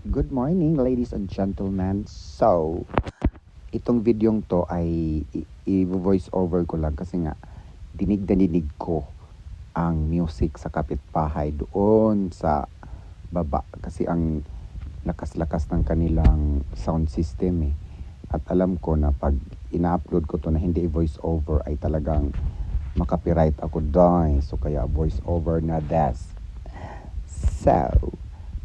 Good morning ladies and gentlemen. So, itong videong to ay i-voice over ko lang kasi nga dinig na dinig ko ang music sa kapitbahay doon sa baba kasi ang lakas-lakas ng kanilang sound system eh. At alam ko na pag ina-upload ko to na hindi voice over ay talagang makapiright ako doon. So kaya voice over na des. So,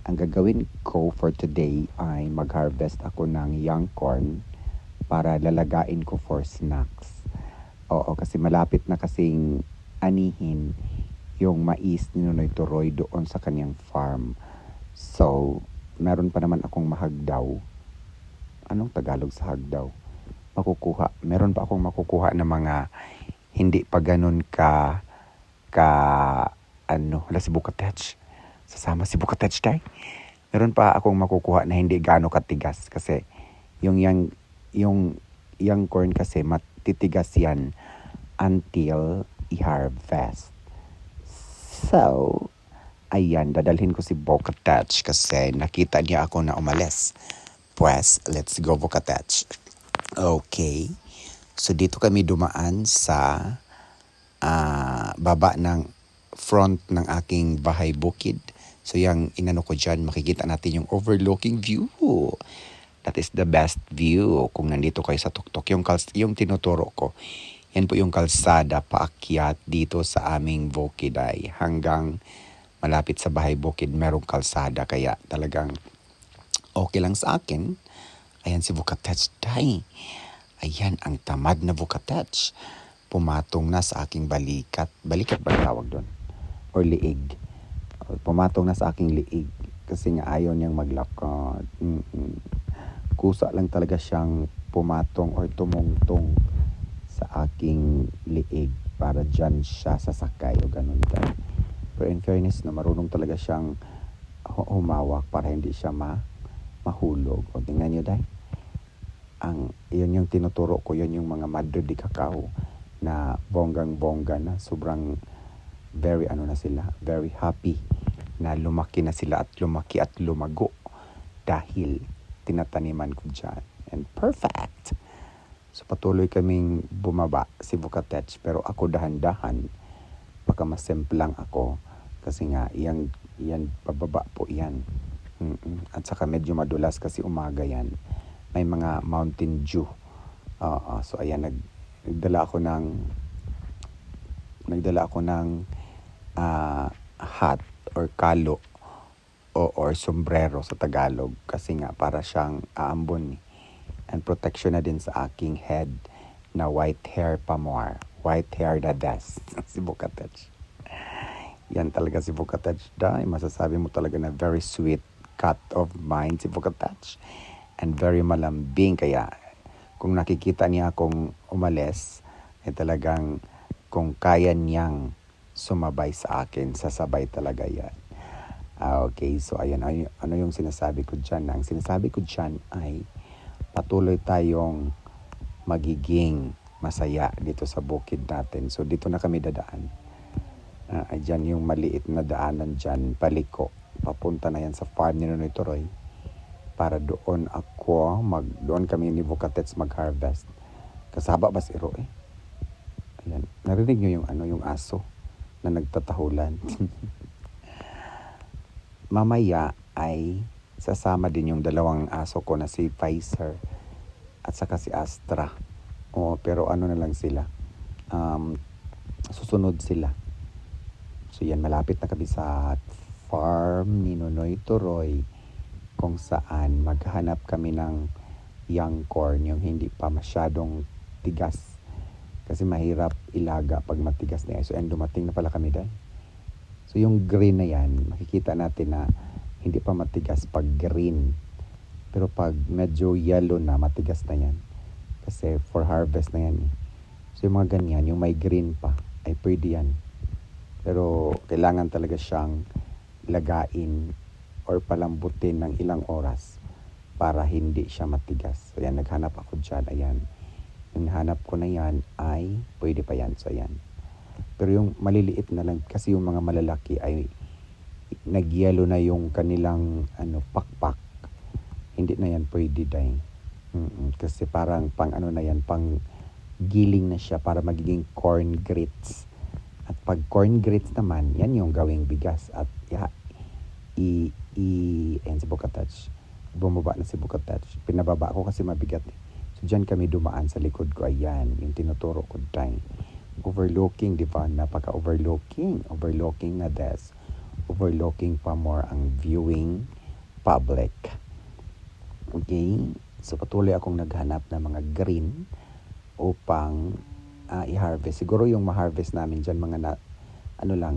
ang gagawin ko for today ay mag-harvest ako ng young corn para lalagain ko for snacks. Oo, kasi malapit na kasing anihin yung mais ni Nonoy Toroy doon sa kanyang farm. So, meron pa naman akong mahagdaw. Anong Tagalog sa hagdaw? Makukuha. Meron pa akong makukuha na mga hindi pa ganun ka ka ano, wala si. Sasama si Bukatech tay. Meron pa akong makukuha na hindi gaano katigas kasi yung yang yung young corn kasi matitigas yan until i-harvest. So, ayan, dadalhin ko si Bokatach kasi nakita niya ako na umalis. Pues, let's go Bokatach. Okay. So, dito kami dumaan sa ah, baba ng front ng aking bahay bukid. So, yung inano ko dyan, makikita natin yung overlooking view. That is the best view kung nandito kayo sa tuktok. Yung, yung tinuturo ko, yan po yung kalsada paakyat dito sa aming bukid ay hanggang malapit sa bahay bukid merong kalsada kaya talagang okay lang sa akin. Ayan si Vukatetch Day. Ayan ang tamad na Vukatetch. Pumatong na sa aking balikat. Balikat ba tawag doon? Or liig. Pumatong na sa aking liig. Kasi nga ayaw niyang maglakad. Mm-mm. Kusa lang talaga siyang pumatong or tumungtong sa aking liig para dyan siya sasakay o ganun dyan. Pero in fairness na marunong talaga siyang hu- humawak para hindi siya ma mahulog. O tingnan niyo dahil. Ang, yun yung tinuturo ko, yun yung mga madre di cacao na bonggang-bongga na sobrang very ano na sila, very happy na lumaki na sila at lumaki at lumago dahil tinataniman ko dyan. And perfect! So patuloy kaming bumaba si Vucatech pero ako dahan-dahan baka masemplang ako kasi nga yan, yan pababa po yan. Mm-mm. At saka medyo madulas kasi umaga yan. May mga Mountain Dew. Oo, so ayan, nag, nagdala ako ng nagdala ako ng ah, hat or kalo o or sombrero sa Tagalog kasi nga para siyang aambon eh and protection na din sa aking head na white hair pa more. White hair na des. si Bukatech. Yan talaga si Bukatech dahil masasabi mo talaga na very sweet cut of mind si Bukatech. And very malambing kaya kung nakikita niya akong umalis ay talagang kung kaya niyang sumabay sa akin, sasabay talaga yan. Ah, okay, so ayan, ay, ano yung sinasabi ko dyan? Ang sinasabi ko dyan ay patuloy tayong magiging masaya dito sa bukid natin. So dito na kami dadaan. Uh, dyan yung maliit na daanan dyan, paliko. Papunta na yan sa farm ni Nonoy Toroy. Para doon ako, mag, doon kami ni Vocatets mag-harvest. Kasaba ba si Ro eh? Ayan. Narinig nyo yung, ano, yung aso na nagtatahulan. Mamaya ay sasama din yung dalawang aso ko na si Pfizer at saka si Astra. O, pero ano na lang sila. Um, susunod sila. So yan, malapit na kami sa farm ni Nonoy Toroy kung saan maghanap kami ng young corn, yung hindi pa masyadong tigas. Kasi mahirap ilaga pag matigas na yan. So, and dumating na pala kami dahil. So, yung green na yan, makikita natin na hindi pa matigas pag green. Pero pag medyo yellow na, matigas na yan. Kasi for harvest na yan. eh. So yung mga ganyan, yung may green pa, ay pwede yan. Pero kailangan talaga siyang lagain or palambutin ng ilang oras para hindi siya matigas. So yan, naghanap ako dyan. Ayan. Yung hanap ko na yan ay pwede pa yan. So ayan. Pero yung maliliit na lang, kasi yung mga malalaki ay nagyelo na yung kanilang ano pakpak hindi na yan pwede day. Mm-mm, kasi parang pang ano na yan, pang giling na siya para magiging corn grits. At pag corn grits naman, yan yung gawing bigas. At ya, i, i, ayan si Bukatach. Bumaba na si Bukatach. Pinababa ko kasi mabigat. eh. So dyan kami dumaan sa likod ko. Ayan, yung tinuturo ko day. Overlooking, di ba? Napaka-overlooking. Overlooking na des. Overlooking pa more ang viewing public. Okay? So patuloy akong naghanap ng mga green upang ah, i-harvest. Siguro yung ma-harvest namin dyan mga na, ano lang,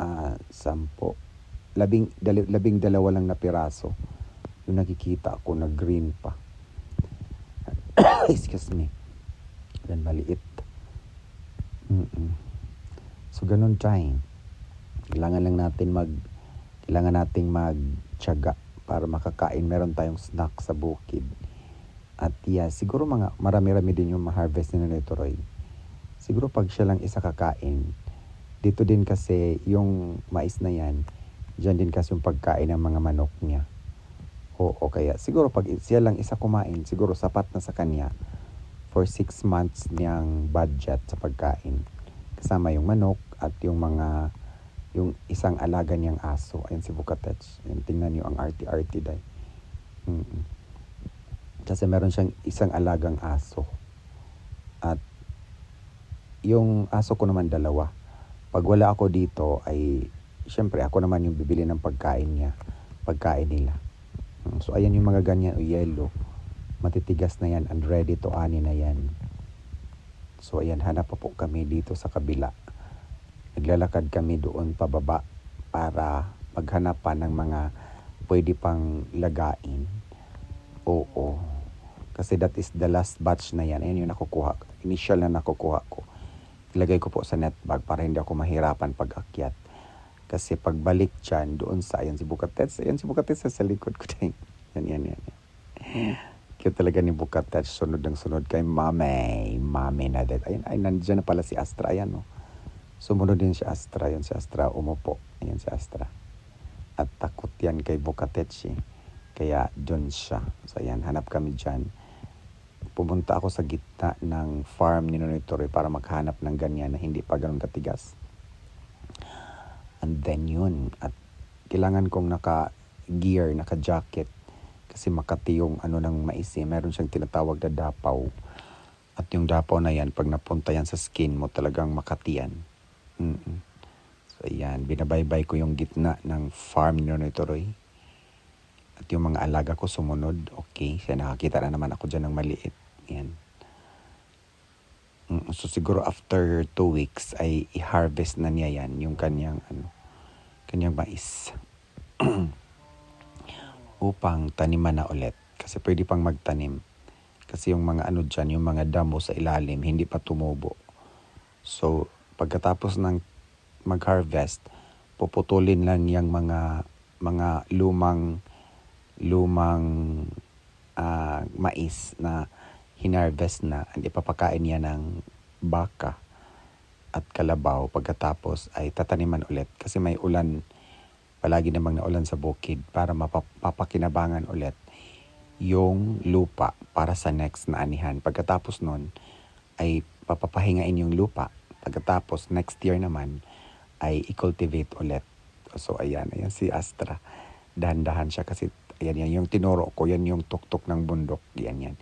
ah, sampo. Labing, dali, labing dalawa lang na piraso. Yung nakikita ko na green pa. Excuse me. Yan maliit. Mm-mm. So ganun time. Kailangan lang natin mag kailangan nating magtiyaga para makakain. Meron tayong snack sa bukid. At yeah, siguro mga marami-rami din yung ma-harvest ni Nanay Toroy. Siguro pag siya lang isa kakain, dito din kasi yung mais na yan, dyan din kasi yung pagkain ng mga manok niya. Oo, kaya siguro pag siya lang isa kumain, siguro sapat na sa kanya for six months niyang budget sa pagkain. Kasama yung manok at yung mga yung isang alaga niyang aso. Ayan si Bukatech. Ayan, tingnan niyo ang arty-arty day. Mm-mm. Kasi meron siyang isang alagang aso. At yung aso ko naman dalawa. Pag wala ako dito ay syempre ako naman yung bibili ng pagkain niya. Pagkain nila. So ayan yung mga ganyan o yellow. Matitigas na yan and ready to ani na yan. So ayan, hanap pa po kami dito sa kabila. Naglalakad kami doon pababa para maghanap ng mga pwede pang lagain. Oo. Kasi that is the last batch na yan. Ayan yung nakukuha. Initial na nakukuha ko. Ilagay ko po sa net bag para hindi ako mahirapan pag akyat. Kasi pagbalik dyan, doon sa, ayan si Bukatets. Ayan si Bukatets sa likod ko. Yan, yan, yan. yan. Cute talaga ni Bukatets. Sunod ng sunod kay Mame. Mame na din. Ayan, ay, nandiyan na pala si Astra. Ayan, no. Sumunod din si Astra. Yan si Astra. Umupo. Ayan si Astra. At takot yan kay Bukatets. eh. Kaya doon siya. So, ayan, hanap kami dyan. Pumunta ako sa gitna ng farm ni Nonoy Toroy para maghanap ng ganyan na hindi pa ganun katigas. And then yun. At kailangan kong naka-gear, naka-jacket. Kasi makati yung ano ng mais eh. Meron siyang tinatawag na dapaw. At yung dapaw na yan, pag napunta yan sa skin mo, talagang makati yan. Mm-mm. So yan, binabaybay ko yung gitna ng farm ni Nonoy Toroy. At yung mga alaga ko sumunod, okay. Siya nakakita na naman ako dyan ng maliit. Yan. Mm, So siguro after two weeks ay i-harvest na niya yan, yung kanyang ano, kanyang mais. Upang taniman na ulit. Kasi pwede pang magtanim. Kasi yung mga ano dyan, yung mga damo sa ilalim, hindi pa tumubo. So, pagkatapos ng mag-harvest, puputulin lang yung mga mga lumang lumang ah, mais na hinarvest na at ipapakain niya ng baka at kalabaw pagkatapos ay tataniman ulit kasi may ulan palagi namang na ulan sa bukid para mapapakinabangan ulit yung lupa para sa next na anihan. Pagkatapos nun ay papapahingain yung lupa. Pagkatapos next year naman ay i-cultivate ulit. So ayan, ayan si Astra. Dahan-dahan siya kasi ayan yan yung tinuro ko, yan yung tuktok ng bundok. Yan yan.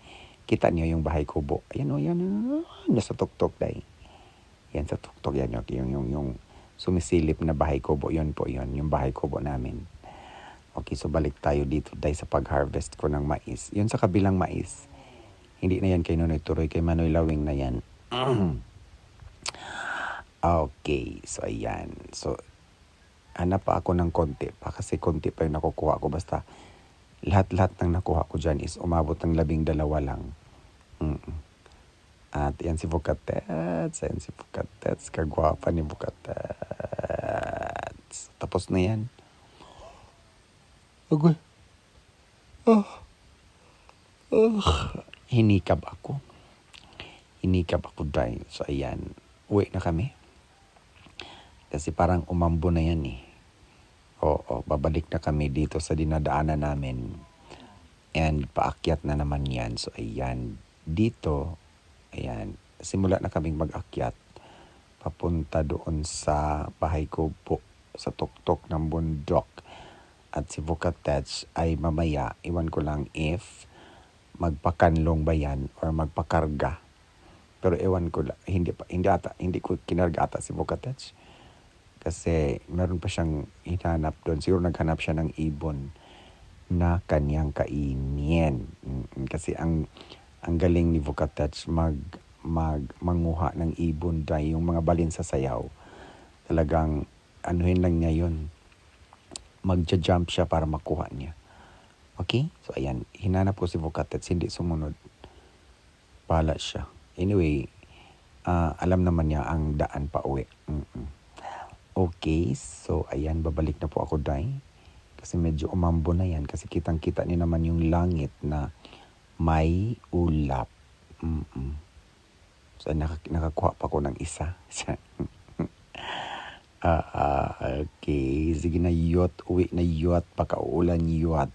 Kita niyo yung bahay kubo. Ayan o, yan. ah, Nasa tuktok dahil. Yan sa tuktok yan yung, yung, yung, yung sumisilip na bahay kubo. Yun po yun, yung bahay kubo namin. Okay, so balik tayo dito dahil sa pag-harvest ko ng mais. Yun sa kabilang mais. Hindi na yan kay Nonoy Turoy, kay Manoy Lawing na yan. okay, so ayan. So, hanap pa ako ng konti pa kasi konti pa yung nakukuha ko. Basta lahat-lahat ng nakuha ko dyan is umabot ng labing dalawa lang. At yan si Bukatets. Yan si Bukatets. Kagwapa ni Bukatets. Tapos na yan. Agoy. Ah. Ah. Hinikab ako. Hinikab ako dahil. So ayan. Uwi na kami. Kasi parang umambo na yan eh. Oo, babalik na kami dito sa dinadaanan namin. And paakyat na naman yan. So ayan, dito, ayan, simula na kaming mag-akyat papunta doon sa bahay ko po sa tuktok ng bundok. At si Vucatech ay mamaya, iwan ko lang if magpakanlong ba yan or magpakarga. Pero ewan ko lang, hindi pa, hindi ata, hindi ko kinarga ata si Vucatech. Kasi meron pa siyang hinanap doon. Siguro naghanap siya ng ibon na kanyang kainin. Mm, Kasi ang ang galing ni Vucatech mag mag manguha ng ibon dahil yung mga balin sa sayaw. Talagang anuhin lang niya yun. Magja-jump siya para makuha niya. Okay? So ayan, hinanap ko si Vucatech, hindi sumunod. Pala siya. Anyway, ah, alam naman niya ang daan pa uwi. Mm-mm. Okay, so ayan, babalik na po ako, Day. Kasi medyo umambo na yan. Kasi kitang-kita niyo naman yung langit na may ulap. Mm-mm. So, nak- nakakuha pa ko ng isa. ah, ah, okay, sige na yot. Uwi na yot. Pakaulan yot.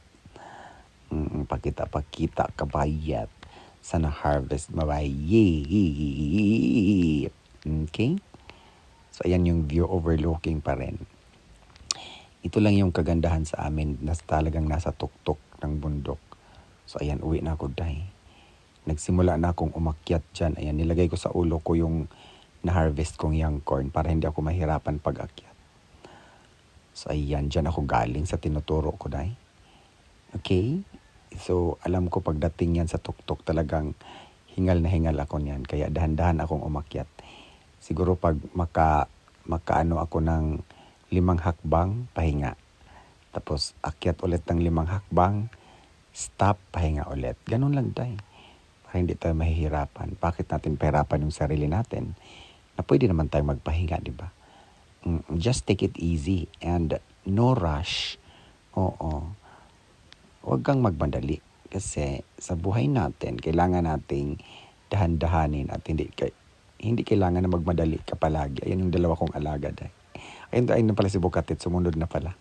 Mm, pakita, pakita, kabayat. Sana harvest mabayit. Okay? So, ayan yung view overlooking pa rin. Ito lang yung kagandahan sa amin na talagang nasa tuktok ng bundok. So, ayan, uwi na ako, day. Nagsimula na akong umakyat dyan. Ayan, nilagay ko sa ulo ko yung na-harvest kong young corn para hindi ako mahirapan pag-akyat. So, ayan, dyan ako galing sa tinuturo ko, day. Okay? So, alam ko pagdating yan sa tuktok talagang hingal na hingal ako niyan. Kaya dahan-dahan akong umakyat. Siguro pag maka, makaano ako ng limang hakbang, pahinga. Tapos akyat ulit ng limang hakbang, stop, pahinga ulit. Ganun lang tayo. Para hindi tayo mahihirapan. Bakit natin pahirapan yung sarili natin? Na pwede naman tayo magpahinga, di ba? Mm, Just take it easy and no rush. Oo. Huwag kang magmadali. Kasi sa buhay natin, kailangan nating dahan-dahanin at hindi hindi kailangan na magmadali ka palagi. Ayan yung dalawa kong alaga. Ayun, ayun na pala si Bukatet, sumunod na pala.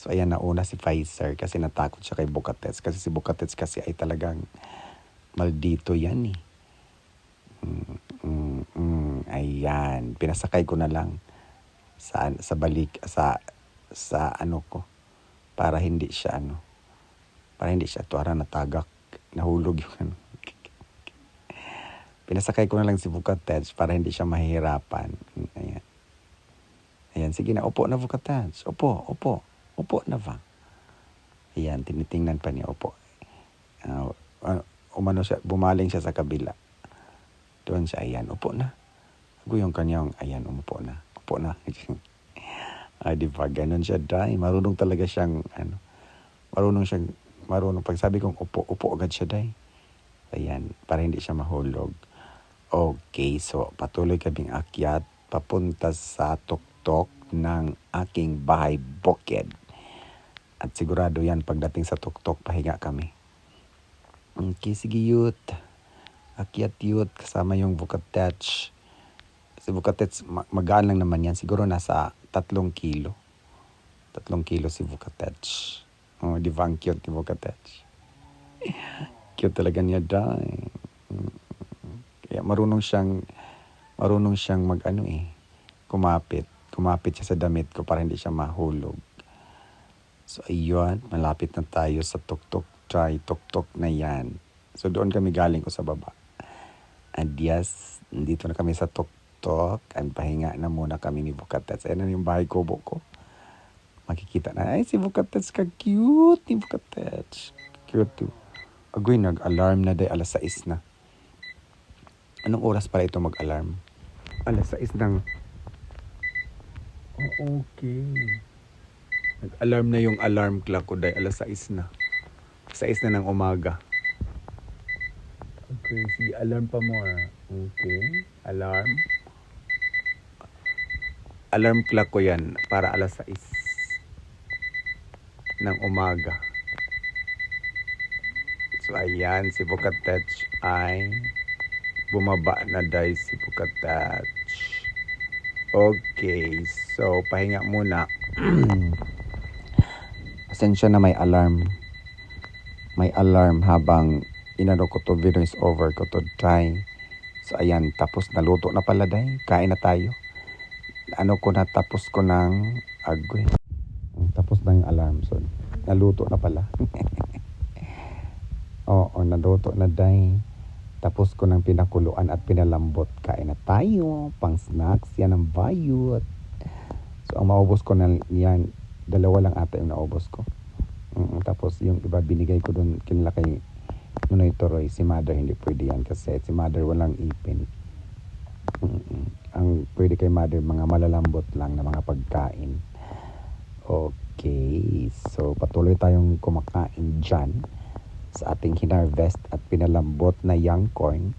So ayan nauna si Pfizer kasi natakot siya kay Bukatet. Kasi si Bukatet kasi ay talagang maldito yan eh. Mm, mm, mm, ayan, pinasakay ko na lang sa sa balik sa sa ano ko para hindi siya ano para hindi siya tuwara natagak nahulog yung ano pinasakay ko na lang si Vucatech para hindi siya mahihirapan. Ayan. Ayan, sige na. Upo na Vucatech. Upo, upo. Upo na ba? Ayan, tinitingnan pa niya. Upo. Uh, uh, umano siya, bumaling siya sa kabila. Doon siya, ayan, upo na. Ako yung kanyang, ayan, umupo na. Upo na. ah, di ba? Ganun siya, dai. Marunong talaga siyang, ano, marunong siyang, marunong. Pag sabi kong upo, upo agad siya, dai. Ayan, para hindi siya mahulog. Okay, so patuloy kaming akyat papunta sa tuktok ng aking bahay bukid. At sigurado yan pagdating sa tuktok, pahinga kami. Okay, sige youth. Akyat youth kasama yung Vucatech. Si Vucatech, ma- magaan lang naman yan. Siguro nasa tatlong kilo. Tatlong kilo si Vucatech. Oh, di ba ang cute ni Vucatech? cute talaga niya dahil. Kaya marunong siyang marunong siyang mag ano eh, kumapit. Kumapit siya sa damit ko para hindi siya mahulog. So ayun, malapit na tayo sa tuktok. Try tuktok na yan. So doon kami galing ko sa baba. And yes, dito na kami sa tuktok. And pahinga na muna kami ni Bukatats. Ayan na yung bahay kubo ko. Makikita na, ay si Bukatats ka cute ni Bukatats. Cute too. Agoy, nag-alarm na day alas 6 na. Anong oras pala ito mag-alarm? Alas 6 ng... Oh, okay. Nag-alarm na yung alarm clock ko dahil alas 6 na. 6 na ng umaga. Okay, sige, alarm pa mo ah. Okay, alarm. Alarm clock ko yan para alas 6 ng umaga. So ayan, si Bukatech ay bumaba na dahil si Bukatach. Okay, so pahinga muna. Pasensya na may alarm. may alarm habang inano ko to voice over ko to try. So ayan, tapos naluto na pala day. Kain na tayo. Ano ko na, tapos ko ng agoy. Tapos na yung alarm. So, naluto na pala. Oo, naluto na day. Tapos ko ng pinakuluan at pinalambot. Kain na tayo. Pang snacks. Yan ang bayot. So, ang maubos ko na yan, dalawa lang ata yung naubos ko. Mm, tapos yung iba binigay ko doon kinala kay Nunoy Toroy. Si Mother hindi pwede yan kasi si Mother walang ipin. Mm, ang pwede kay Mother mga malalambot lang na mga pagkain. Okay, so patuloy tayong kumakain dyan sa ating hinarvest at pinalambot na young corn.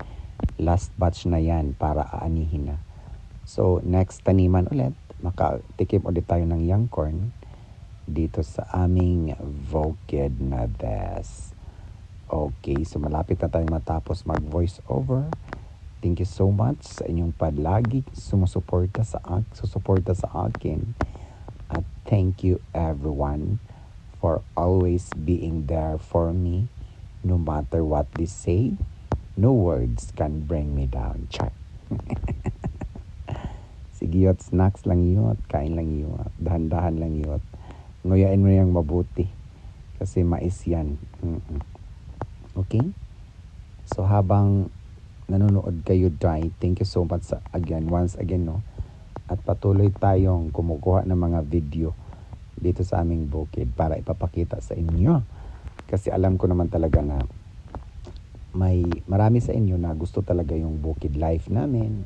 Last batch na yan para aanihin na. So, next taniman ulit, makatikim ulit tayo ng young corn dito sa aming Voked na Des. Okay, so malapit na tayo matapos mag voice over. Thank you so much sa inyong palagi sumusuporta sa akin, susuporta sa akin. At thank you everyone for always being there for me no matter what they say. No words can bring me down. Char. Sige yot, snacks lang yot, kain lang yot, dahan-dahan lang yot. Nguyain mo yung mabuti. Kasi mais yan. Mm-mm. Okay? So habang nanonood kayo dry, thank you so much sa, again, once again, no? At patuloy tayong kumukuha ng mga video dito sa aming bukid para ipapakita sa inyo. Kasi alam ko naman talaga na may marami sa inyo na gusto talaga yung bukid life namin.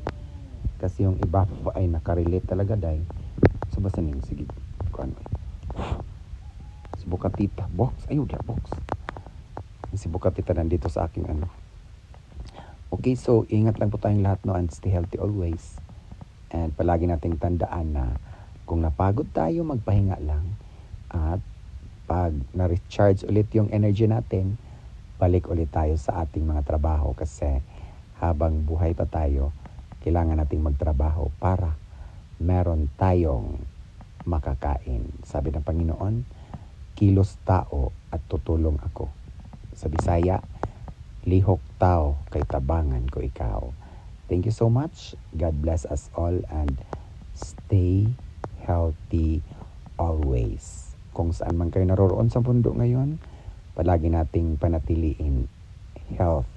Kasi yung iba pa ay nakarelate talaga dahil sa basta ning sige kuan si Bukatita box. Ayun dia box. Si Bukatita nandito sa aking ano. Okay so ingat lang po tayong lahat no and stay healthy always. And palagi nating tandaan na kung napagod tayo magpahinga lang. At pag na-recharge ulit yung energy natin balik ulit tayo sa ating mga trabaho. Kasi habang buhay pa tayo kailangan nating magtrabaho para meron tayong makakain. Sabi ng Panginoon, kilos tao at tutulong ako. Sa Bisaya, lihok tao kay tabangan ko ikaw. Thank you so much. God bless us all and stay healthy always. Kung saan man kayo naroroon sa mundo ngayon, palagi nating panatiliin health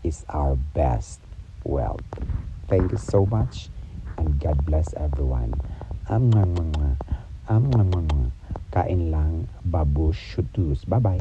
is our best wealth. Thank you so much and God bless everyone. Am nga nga nga. Am nga. Kain lang babush shooters. Bye-bye.